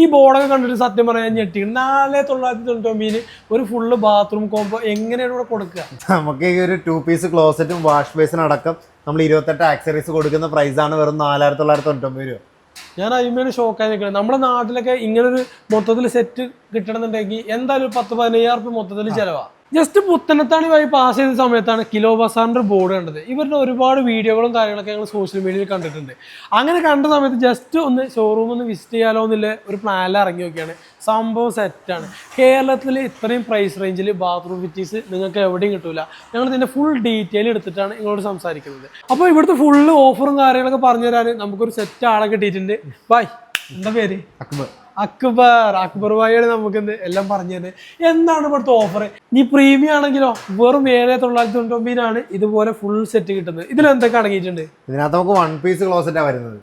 ഈ ബോർഡൊക്കെ കണ്ടിട്ട് സത്യം പറയാൻ ഞെട്ടി നാല് തൊള്ളായിരത്തി തൊണ്ണൂറ്റൊമ്പതിന് ഒരു ഫുള്ള് ബാത്റൂം കോമ്പോ എങ്ങനെയാണ് ഇവിടെ കൊടുക്കുക? നമുക്ക് ഈ ഒരു ടു പീസ് ക്ലോസറ്റും വാഷ് ബേസിനും അടക്കം നമ്മൾ ഇരുപത്തെട്ട് ആക്സറീസ് കൊടുക്കുന്ന പ്രൈസ് ആണ് വെറും നാലായിരത്തി തൊള്ളായിരത്തി തൊണ്ണൂറ്റൊമ്പത് രൂപ. ഞാൻ അയിമേന് ഷോക്കായി നിൽക്കുന്നത് നമ്മുടെ നാട്ടിലൊക്കെ ഇങ്ങനൊരു മൊത്തത്തിൽ സെറ്റ് കിട്ടണമെന്നുണ്ടെങ്കിൽ എന്തായാലും പത്ത് പതിനയ്യായിരം റുപ്യ മൊത്തത്തിൽ ചിലവാ. ജസ്റ്റ് പുത്തനത്താണി വഴി പാസ് ചെയ്ത സമയത്താണ് കിലോ ബസാറിന്റെ ബോർഡ് കണ്ടത്. ഇവരുടെ ഒരുപാട് വീഡിയോകളും കാര്യങ്ങളൊക്കെ ഞങ്ങൾ സോഷ്യൽ മീഡിയയിൽ കണ്ടിട്ടുണ്ട്. അങ്ങനെ കണ്ട സമയത്ത് ജസ്റ്റ് ഒന്ന് ഷോറൂം ഒന്ന് വിസിറ്റ് ചെയ്യാലോ എന്നുള്ള ഒരു പ്ലാനിൽ ഇറങ്ങി നോക്കിയാണ്. സംഭവം സെറ്റാണ് കേരളത്തിൽ ഇത്രയും പ്രൈസ് റേഞ്ചിൽ ബാത്റൂം ഫിറ്റീസ് നിങ്ങൾക്ക് എവിടെയും കിട്ടൂല. ഞങ്ങൾ ഇതിന്റെ ഫുൾ ഡീറ്റെയിൽ എടുത്തിട്ടാണ് നിങ്ങളോട് സംസാരിക്കുന്നത്. അപ്പോൾ ഇവിടുത്തെ ഫുള്ള് ഓഫറും കാര്യങ്ങളൊക്കെ പറഞ്ഞു തരാൻ നമുക്കൊരു സെറ്റ് ആളെ കിട്ടിയിട്ടുണ്ട്. ബൈ എന്താ പേര്? അക്ബർ. അക്ബർ അക്ബർ ഭായിയാണ് നമുക്ക് എല്ലാം പറഞ്ഞു തന്നെ എന്താണ് ഇവിടുത്തെ ഓഫർ നീ പ്രീമിയം ആണെങ്കിലോ വെറും ഏഴ് തൊള്ളായിരത്തി തൊണ്ണൂറ്റൊമ്പതിനാണ് ഇതുപോലെ ഫുൾ സെറ്റ് കിട്ടുന്നത്. ഇതിൽ എന്തൊക്കെ അടങ്ങിയിട്ടുണ്ട്? ഇതിനകത്ത് നമുക്ക് വൺ പീസ് ക്ലോസറ്റാണ് വരുന്നത്.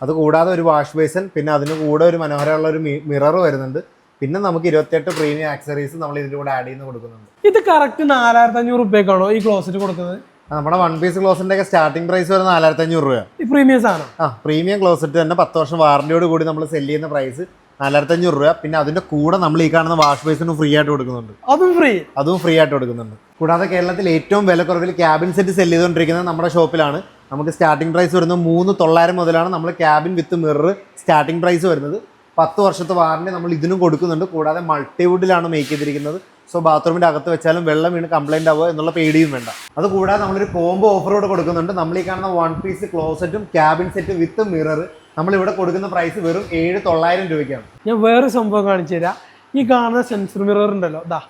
അത് കൂടാതെ ഒരു വാഷ് ബേസൻ പിന്നെ അതിന് കൂടെ ഒരു മനോഹരമുള്ള ഒരു മിറർ വരുന്നുണ്ട്. പിന്നെ നമുക്ക് ഇരുപത്തിയെട്ട് പ്രീമിയം ആക്സറീസ് നമ്മൾ ഇതിന്റെ കൂടെ ആഡ് ചെയ്ത് കൊടുക്കുന്നുണ്ട്. ഇത് കറക്റ്റ് നാലായിരത്തി അഞ്ഞൂറ് റുപ്യക്കാണോ ഈ ക്ലോസറ്റ് കൊടുക്കുന്നത്? നമ്മുടെ വൺ പീസ് ക്ലോസിന്റെ ഒക്കെ സ്റ്റാർട്ടിംഗ് പ്രൈസ് വരുന്ന നാലായിരത്തി അഞ്ഞൂറ് രൂപ പ്രീമിയം സാധനം? ആ പ്രീമിയം ക്ലോസറ്റ് തന്നെ പത്ത് വർഷം വാറന്റിയോട് കൂടി നമ്മൾ സെൽ ചെയ്യുന്ന പ്രൈസ് നാലായിരത്തി അഞ്ഞൂറ് രൂപ. പിന്നെ അതിന്റെ കൂടെ നമ്മൾ ഈ കാണുന്ന വാഷ് ബേസിന് ഫ്രീ ആയിട്ട് കൊടുക്കുന്നുണ്ട്. അതും ഫ്രീ അതും ഫ്രീ ആയിട്ട് കൊടുക്കുന്നുണ്ട്. കൂടാതെ കേരളത്തിൽ ഏറ്റവും വില കുറവിൽ ക്യാബിൻ സെറ്റ് സെൽ ചെയ്തുകൊണ്ടിരിക്കുന്നത് നമ്മുടെ ഷോപ്പിലാണ് നമുക്ക് സ്റ്റാർട്ടിംഗ് പ്രൈസ് വരുന്നത് മൂന്ന് തൊള്ളായിരം മുതലാണ് നമ്മൾ cabin with mirror starting price വരുന്നത്. പത്ത് വർഷത്തെ വാറണ്ടി നമ്മൾ ഇതിനും കൊടുക്കുന്നുണ്ട്. കൂടാതെ മൾട്ടിവുഡിലാണ് മേക്ക് ചെയ്തിരിക്കുന്നത്. സോ ബാത്റൂമിന്റെ അകത്ത് വെച്ചാലും വെള്ളം വീണ് കംപ്ലൈന്റ് ആവുക എന്നുള്ള പേടിയും വേണ്ട. അത് കൂടാതെ നമ്മളൊരു കോംബോ ഓഫറോട് കൂടെ കൊടുക്കുന്നുണ്ട്. നമ്മൾ ഈ കാണുന്ന വൺ പീസ് ക്ലോസറ്റും ക്യാബിൻ സെറ്റ് വിത്ത് മിറർ നമ്മളിവിടെ കൊടുക്കുന്ന പ്രൈസ് വെറും ഏഴ് തൊള്ളായിരം രൂപയ്ക്കാണ്. ഞാൻ വേറെ സംഭവം കാണിച്ചു തരാം. ഈ കാണുന്ന സെൻസർ മിറർ ഉണ്ടല്ലോ ദാ.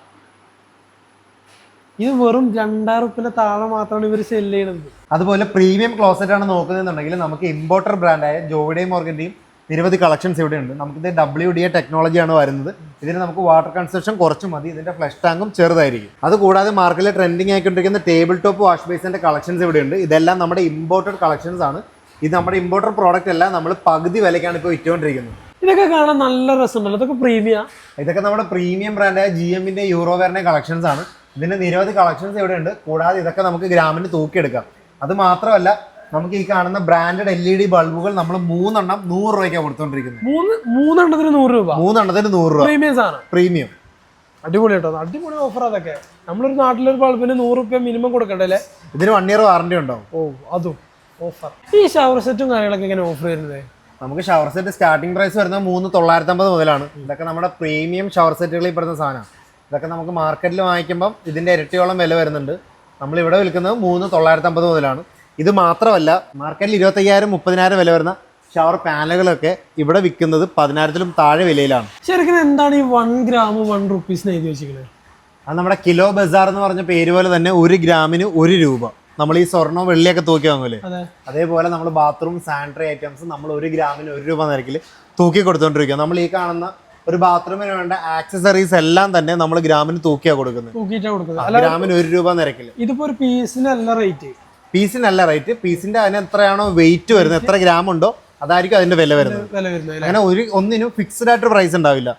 ഇത് വെറും രണ്ടായിരം റുപ്യന്റെ താഴെ മാത്രമാണ് ഇവർ സെൽ ചെയ്യുന്നത്. അതുപോലെ പ്രീമിയം ക്ലോസറ്റ് ആണ് നോക്കുന്നതെന്നുണ്ടെങ്കിൽ നമുക്ക് ഇമ്പോർട്ടർ ബ്രാൻഡായ ജോവിഡേ മോർഗന്റെയും നിരവധി കളക്ഷൻസ് ഇവിടെ ഉണ്ട്. നമുക്കിത് ഡബ്ല്യു ഡി എ ടെക്നോളജിയാണ് വരുന്നത്. ഇതിന് നമുക്ക് വാട്ടർ കൺസപ്ഷൻ കുറച്ച് മതി. ഇതിന്റെ ഫ്ലഷ് ടാങ്കും ചെറുതായിരിക്കും. അതുകൂടാതെ മാർക്കറ്റിൽ ട്രെൻഡിങ് ആയിക്കൊണ്ടിരിക്കുന്ന ടേബിൾ ടോപ്പ് വാഷ് ബേസിന്റെ കളക്ഷൻസ് ഇവിടെ ഉണ്ട്. ഇതെല്ലാം നമ്മുടെ ഇമ്പോർട്ടഡ് കളക്ഷൻസ് ആണ്. ഇത് നമ്മുടെ ഇമ്പോർട്ടർ പ്രോഡക്റ്റ് അല്ല നമ്മൾ പകുതി വിലയ്ക്കാണ് ഇപ്പോൾ വിറ്റുകൊണ്ടിരിക്കുന്നത്. ഇതൊക്കെ കാണാൻ നല്ല രസമുണ്ടല്ലോ ഇതൊക്കെ പ്രീമിയ ഇതൊക്കെ നമ്മുടെ പ്രീമിയം ബ്രാൻഡായ ജി എമ്മിന്റെ യൂറോവെയറിന്റെ കളക്ഷൻസ് ആണ്. ഇതിന്റെ നിരവധി കളക്ഷൻസ് ഇവിടെ ഉണ്ട് കൂടാതെ ഇതൊക്കെ നമുക്ക് ഗ്രാമിന് തൂക്കിയെടുക്കാം. അത് മാത്രമല്ല നമുക്ക് ഈ കാണുന്ന ബ്രാൻഡഡ് എൽ ഇ ഡി ബൾബുകൾ നമ്മൾ മൂന്നെണ്ണം നൂറ് രൂപയ്ക്കാണ് കൊടുത്തോണ്ടിരിക്കുന്നത്. മൂന്ന് മൂന്നെണ്ണത്തിന് നൂറ് രൂപ. മൂന്നെണ്ണത്തിന് നൂറ് രൂപ. പ്രീമിയം സാധനം. പ്രീമിയം അടിപൊളി കേട്ടോ. അടിപൊളി ഓഫർ അതൊക്കെ നമ്മളൊരു നാട്ടിലൊരു ബൾബിന് നൂറ് രൂപ മിനിമം കൊടുക്കണ്ടല്ലേ? ഇതിന് വൺ ഇയർ വാറണ്ടി ഉണ്ടാവും ഓ അതും. ഓഫർ. ഈ ഷവർ സെറ്റും കാര്യങ്ങളൊക്കെ എങ്ങനെ ഓഫർ വരുന്നത്? നമുക്ക് ഷവർ സെറ്റ് സ്റ്റാർട്ടിംഗ് പ്രൈസ് വരുന്നത് മൂന്ന് തൊള്ളായിരത്തി അമ്പത് മുതലാണ്. ഇതൊക്കെ നമ്മുടെ പ്രീമിയം ഷവർ സെറ്റുകളിൽ പെടുന്ന സാധനമാണ്. ഇതൊക്കെ നമുക്ക് മാർക്കറ്റിൽ വാങ്ങിക്കുമ്പം ഇതിന്റെ ഇരട്ടിയോളം വില വരുന്നുണ്ട്. നമ്മൾ ഇവിടെ വിൽക്കുന്നത് മൂന്ന് തൊള്ളായിരത്തി അമ്പത് മുതലാണ്. ഇത് മാത്രമല്ല മാർക്കറ്റിൽ ഇരുപത്തയ്യായിരം മുപ്പതിനായിരം വില വരുന്ന ഷവർ പാനലുകളൊക്കെ ഇവിടെ വിൽക്കുന്നത് പതിനായിരത്തിലും താഴെ വിലയിലാണ്. ശരിക്കും എന്താണ് ഈ വൺ ഗ്രാം വൺ റുപ്പീസിന് എഴുതി വെച്ചിരിക്കുന്നത്? അത് നമ്മുടെ കിലോ ബസാർ എന്ന് പറഞ്ഞ പേര് പോലെ തന്നെ ഒരു ഗ്രാമിന് ഒരു രൂപ. നമ്മൾ ഈ സ്വർണവും വെള്ളിയൊക്കെ തൂക്കി വാങ്ങൂലേ? അതേപോലെ നമ്മൾ ബാത്റൂം സാനിറ്ററി ഐറ്റംസ് നമ്മൾ ഒരു ഗ്രാമിന് ഒരു രൂപ നിരക്കിൽ തൂക്കി കൊടുത്തോണ്ടിരിക്കുക നമ്മൾ ഈ കാണുന്ന ഒരു ബാത്റൂമിന് വേണ്ട ആക്സസറീസ് എല്ലാം തന്നെ നമ്മൾ ഗ്രാമിന് തൂക്കിയാ കൊടുക്കുന്നത് ഗ്രാമിന് ഒരു രൂപ നിരക്കിൽ ഇതിപ്പോ ഒരു പീസിനല്ല റേറ്റ് പീസിനല്ല റേറ്റ് പീസിന്റെ അതിന് എത്രയാണോ വെയിറ്റ് വരുന്നത് എത്ര ഗ്രാം ഉണ്ടോ അതായിരിക്കും അതിന്റെ വില വരുന്നത്. അങ്ങനെ ഒരു ഒന്നിനും ഫിക്സ്ഡ് ആയിട്ട് പ്രൈസ് ഉണ്ടാവില്ല.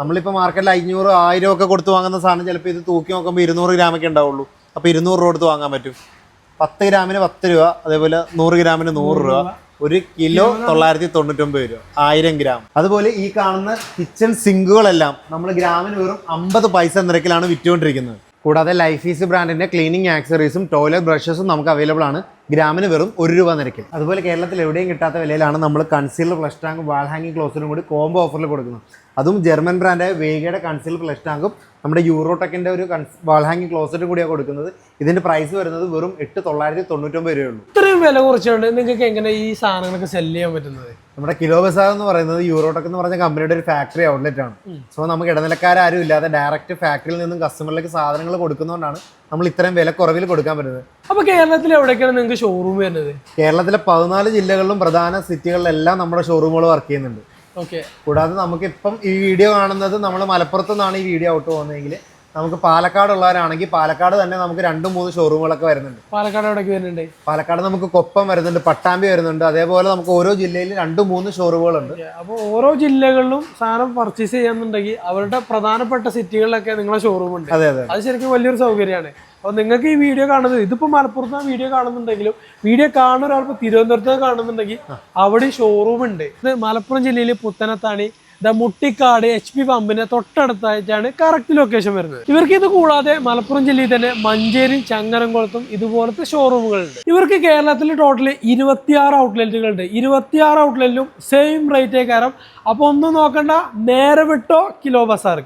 നമ്മളിപ്പോ മാർക്കറ്റിൽ അഞ്ഞൂറ് ആയിരം ഒക്കെ കൊടുത്ത് വാങ്ങുന്ന സാധനം ചിലപ്പോൾ ഇത് തൂക്കി നോക്കുമ്പോൾ ഇരുന്നൂറ് ഗ്രാമൊക്കെ ഉണ്ടാവുള്ളൂ. അപ്പൊ ഇരുന്നൂറ് രൂപ കൊടുത്ത് വാങ്ങാൻ പറ്റും. പത്ത് ഗ്രാമിന് പത്ത് രൂപ അതേപോലെ നൂറ് ഗ്രാമിന് നൂറ് രൂപ ഒരു കിലോ തൊള്ളായിരത്തി തൊണ്ണൂറ്റൊമ്പത് രൂപ ആയിരം ഗ്രാം. അതുപോലെ ഈ കാണുന്ന കിച്ചൺ സിങ്കുകളെല്ലാം നമ്മൾ ഗ്രാമിന് വെറും അമ്പത് പൈസ നിരക്കിലാണ് വിറ്റുകൊണ്ടിരിക്കുന്നത്. കൂടാതെ ലൈഫ് ഈസ് ബ്രാൻഡിന്റെ ക്ലീനിങ് ആക്സറീസും ടോയ്ലറ്റ് ബ്രഷസും നമുക്ക് അവൈലബിൾ ആണ്. ഗ്രാമിന് വെറും ഒരു രൂപ നിരക്കിൽ. അതുപോലെ കേരളത്തിൽ എവിടെയും കിട്ടാത്ത വിലയിലാണ് നമ്മൾ കൺസീലർ ഫ്ലഷ് ടാങ്കും വാൾ ഹാങ്ങിങ് ക്ലോസറും കൂടി കോംബോ ഓഫറിൽ കൊടുക്കുന്നത്. അതും ജർമ്മൻ ബ്രാൻഡായ വേഗയുടെ കൺസീലർ ഫ്ലഷ് ടാങ്കും നമ്മുടെ യൂറോടെക്കിന്റെ ഒരു വാൾ ഹാങ്ങിങ് ക്ലോസറ്റും കൂടിയാണ് കൊടുക്കുന്നത്. ഇതിന്റെ പ്രൈസ് വരുന്നത് വെറും എട്ട് തൊള്ളായിരത്തി തൊണ്ണൂറ്റൊമ്പത് രൂപയുള്ളൂ ഇത്രയും വില കുറച്ചുകൊണ്ട് നിങ്ങൾക്ക് എങ്ങനെ ഈ സാധനങ്ങളൊക്കെ സെൽ ചെയ്യാൻ പറ്റുന്നത്? നമ്മുടെ കിലോ ബസാർ എന്ന് പറയുന്നത് യൂറോടെക് എന്ന് പറഞ്ഞ കമ്പനിയുടെ ഒരു ഫാക്ടറി ഔട്ട്ലെറ്റ് ആണ്. സോ നമുക്ക് ഇടനിലക്കാരും ഇല്ലാതെ ഡയറക്റ്റ് ഫാക്ടറിയിൽ നിന്നും കസ്റ്റമറിലേക്ക് സാധനങ്ങൾ കൊടുക്കുന്നതുകൊണ്ടാണ് നമ്മൾ ഇത്രയും വില കുറവിൽ കൊടുക്കാൻ പറ്റുന്നത്. അപ്പൊ കേരളത്തിൽ എവിടേക്കാണ് നിങ്ങൾക്ക് ഷോറൂം വരുന്നത്? കേരളത്തിലെ പതിനാല് ജില്ലകളിലും പ്രധാന സിറ്റികളിലെല്ലാം നമ്മുടെ ഷോറൂമുകൾ വർക്ക് ചെയ്യുന്നുണ്ട്. ഓക്കെ കൂടാതെ നമുക്ക് ഇപ്പം ഈ വീഡിയോ കാണുന്നത് നമ്മൾ മലപ്പുറത്തു നിന്നാണ് ഈ വീഡിയോ ഔട്ട് പോകുന്നതെങ്കിൽ നമുക്ക് പാലക്കാട് ഉള്ളവരാണെങ്കിൽ പാലക്കാട് തന്നെ നമുക്ക് രണ്ടും മൂന്ന് ഷോറൂമുകളൊക്കെ വരുന്നുണ്ട്. പാലക്കാട് എവിടേക്ക് വരുന്നുണ്ട്? പാലക്കാട് നമുക്ക് കൊപ്പം വരുന്നുണ്ട് പട്ടാമ്പി വരുന്നുണ്ട്. അതേപോലെ നമുക്ക് ഓരോ ജില്ലയിൽ രണ്ടും മൂന്ന് ഷോറൂമുകളുണ്ട് അപ്പോൾ ഓരോ ജില്ലകളിലും സാധനം പർച്ചേസ് ചെയ്യാന്നുണ്ടെങ്കിൽ അവരുടെ പ്രധാനപ്പെട്ട സിറ്റികളിലൊക്കെ നിങ്ങളെ ഷോറൂം ഉണ്ട്. അതെ അതെ അത്. ശരിക്കും വലിയൊരു സൗകര്യമാണ്. അപ്പോൾ നിങ്ങൾക്ക് ഈ വീഡിയോ കാണുന്നത് ഇതിപ്പോൾ മലപ്പുറത്ത് ആ വീഡിയോ കാണുന്നുണ്ടെങ്കിലും വീഡിയോ കാണുന്ന ഒരാൾക്ക് തിരുവനന്തപുരത്ത് കാണുന്നുണ്ടെങ്കിൽ അവിടെ ഷോറൂം ഉണ്ട്. ഇത് മലപ്പുറം ജില്ലയിൽ Puthanathani the Muttikkad H P പമ്പിന്റെ തൊട്ടടുത്തായിട്ടാണ് കറക്റ്റ് ലൊക്കേഷൻ വരുന്നത്. ഇവർക്ക് ഇത് കൂടാതെ മലപ്പുറം ജില്ലയിൽ തന്നെ മഞ്ചേരി ചങ്ങരംകുളത്തും ഇതുപോലത്തെ ഷോറൂമുകളുണ്ട് ഇവർക്ക് കേരളത്തിൽ ടോട്ടൽ ഇരുപത്തിയാറ് ഔട്ട്ലെറ്റുകളുണ്ട് ഇരുപത്തിയാറ് ഔട്ട്ലെറ്റിലും സെയിം റേറ്റേ കാരണം അപ്പോൾ ഒന്നും നോക്കണ്ട നേരെ വിട്ടോ കിലോ ബസാർക്ക്.